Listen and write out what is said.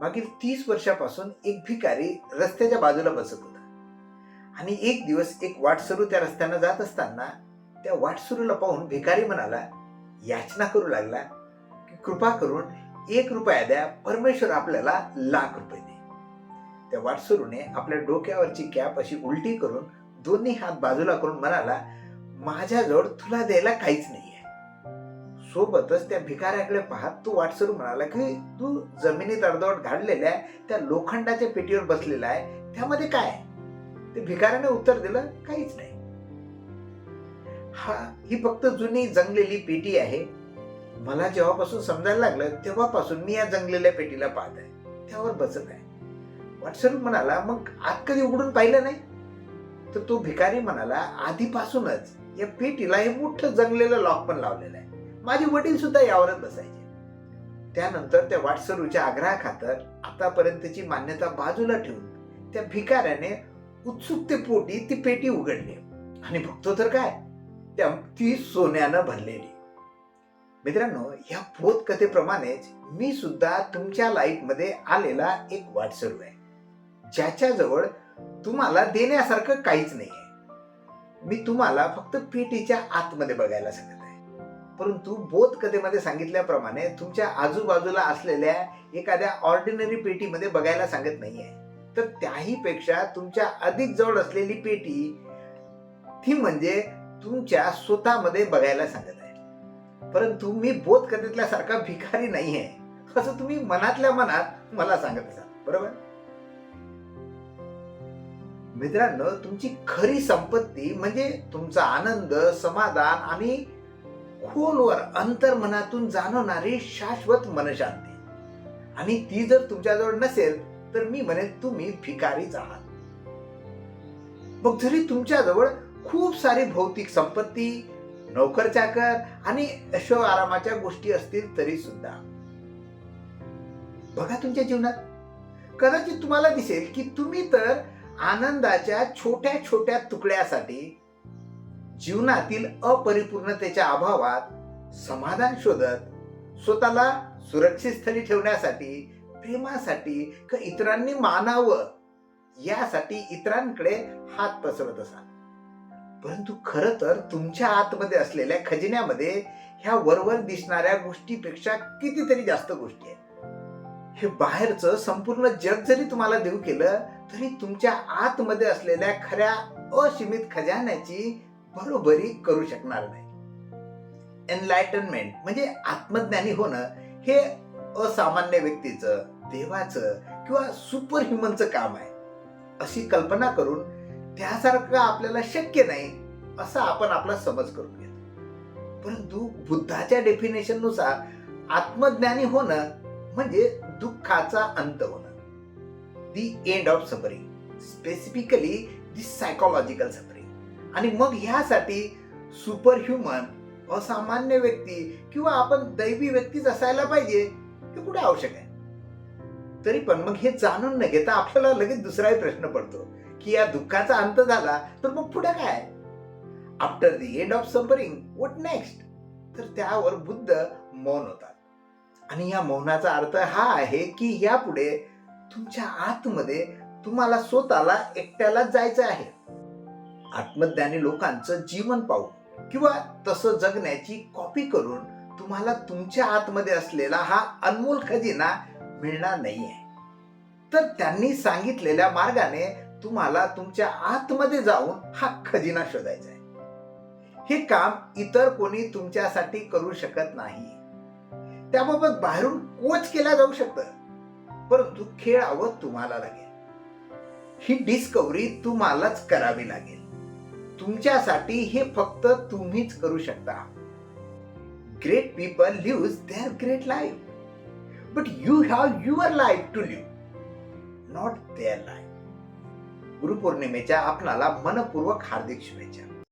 मागील तीस वर्षापासून एक भिकारी रस्त्याच्या बाजूला बसत होता. आणि एक दिवस एक वाटसरू त्या रस्त्यानं जात असताना त्या वाटसरूला पाहून भिकारी म्हणाला याचना करू लागला. की कृपा करून एक रुपया द्या. परमेश्वर आपल्याला लाख रुपये दे त्या वाटसरूने आपल्या डोक्यावरची कॅप अशी उलटी करून दोन्ही हात बाजूला करून म्हणाला माझ्याजवळ तुला द्यायला काहीच नाही सोबतच त्या भिकाऱ्याकडे पाहत तो वाटसरू म्हणाला की तू जमिनीत अर्धवट घाडलेल्या त्या लोखंडाच्या पेटीवर बसलेला आहे त्यामध्ये काय ते भिकाऱ्याने उत्तर दिलं काहीच नाही. हा ही फक्त जुनी जंगलेली पेटी आहे. मला जेव्हापासून समजायला लागलं तेव्हापासून मी या जंगलेल्या पेटीला पाहत आहे त्यावर बसत आहे. वाटसरू म्हणाला मग आत कधी उघडून पाहिलं नाही? तर तो भिकारी म्हणाला आधीपासूनच या पेटीला हे मोठं जंगलेलं लॉक पण लावलेलं आहे. माझे वडील सुद्धा यावरच बसायचे. त्यानंतर त्या वाटसरूच्या आग्रहाखातर आतापर्यंतची मान्यता बाजूला ठेवून त्या भिकाऱ्याने उत्सुकतेपोटी ती पेटी उघडली. आणि बघतो तर काय त्या ती सोन्यानं भरलेली. मित्रांनो या भूत कथेप्रमाणेच मी सुद्धा तुमच्या लाईफमध्ये आलेला एक वाटसरू आहे. ज्याच्याजवळ तुम्हाला देण्यासारखं काहीच नाही आहे मी तुम्हाला फक्त पेटीच्या आतमध्ये बघायला सांगत परंतु बोध कथेमध्ये सांगितल्याप्रमाणे तुमच्या आजूबाजूला असलेल्या एखाद्या ऑर्डिनरी पेटीमध्ये बघायला सांगत नाही आहे तर त्याही पेक्षा तुमच्या अधिक जवळ असलेली पेटी ती म्हणजे तुमच्या स्वतःमध्ये बघायला सांगत आहे. परंतु मी बोध कथेतल्या सारखा भिकारी नाहीये असं तुम्ही मनातल्या मनात मला सांगत असाल. बरोबर? मित्रांनो तुमची खरी संपत्ती म्हणजे तुमचा आनंद समाधान आणि खोलवर अंतर्मनातून जाणवणारी शाश्वत मनशांती. आणि ती जर तुमच्याजवळ नसेल तर मी म्हणेन तुम्ही भिकारीच आहात. मग जरी तुमच्याजवळ खूप सारी भौतिक संपत्ती नोकर चाकर आणि ऐशो आरामाच्या गोष्टी असतील तरी सुद्धा. बघा तुमच्या जीवनात. कदाचित तुम्हाला दिसेल की तुम्ही तर आनंदाच्या छोट्या छोट्या तुकड्यासाठी जीवनातील अपरिपूर्णतेच्या अभावात समाधान शोधत स्वतःला सुरक्षित स्थळी ठेवण्यासाठी प्रेमासाठी क इतरांनी मानावं यासाठी इतरांकडे हात पसरत असाल. परंतु खर तर तुमच्या आतमध्ये असलेल्या खजिन्यामध्ये ह्या वरवर दिसणाऱ्या गोष्टीपेक्षा कितीतरी जास्त गोष्टी आहेत. हे बाहेरचं संपूर्ण जग जरी तुम्हाला देऊ केलं तरी तुमच्या आतमध्ये असलेल्या खऱ्या असीमित खजान्याची बरोबरी करू शकणार नाही. एनलायटनमेंट म्हणजे आत्मज्ञानी होणं हे असामान्य व्यक्तीचं देवाचं किंवा सुपर ह्युमनचं काम आहे. अशी कल्पना करून त्यासारखं आपल्याला शक्य नाही असा आपण आपला समज करून घेतो. परंतु बुद्धाच्या डेफिनेशननुसार आत्मज्ञानी होणं म्हणजे दुःखाचा अंत होणं. The end of suffering specifically the psychological suffering आणि मग ह्यासाठी सुपर ह्युमन असामान्य व्यक्ती किंवा आपण दैवी व्यक्तीच असायला पाहिजे हे कुठे आवश्यक आहे? तरी पण मग हे जाणून न घेता आपल्याला लगेच दुसराही प्रश्न पडतो की या दुःखाचा अंत झाला तर मग पुढे काय after the end of suffering what next तर त्यावर बुद्ध मौन होतात. आणि या मौनाचा अर्थ हा आहे की यापुढे तुमच्या आतमध्ये तुम्हाला स्वतःला एकट्याला जायचं आहे. आत्मज्ञानी लोकांचं जीवन पाहू किंवा तसं जगण्याची कॉपी करून तुम्हाला तुमच्या आतमध्ये असलेला हा अनमोल खजिना मिळणार नाहीये. तर त्यांनी सांगितलेल्या मार्गाने तुम्हाला तुमच्या आतमध्ये जाऊन हा खजिना शोधायचा आहे. हे काम इतर कोणी तुमच्यासाठी करू शकत नाही. त्याबाबत बाहेरून कोच केला जाऊ शकतं. परंतु खेळावं तुम्हाला लागेल. ही डिस्कवरी तुम्हालाच करावी लागेल. तुमच्यासाठी हे फक्त तुम्हीच करू शकता. Great people live their great life but you have your life to live not their life गुरुपौर्णिमेच्या आपणाला मनपूर्वक हार्दिक शुभेच्छा.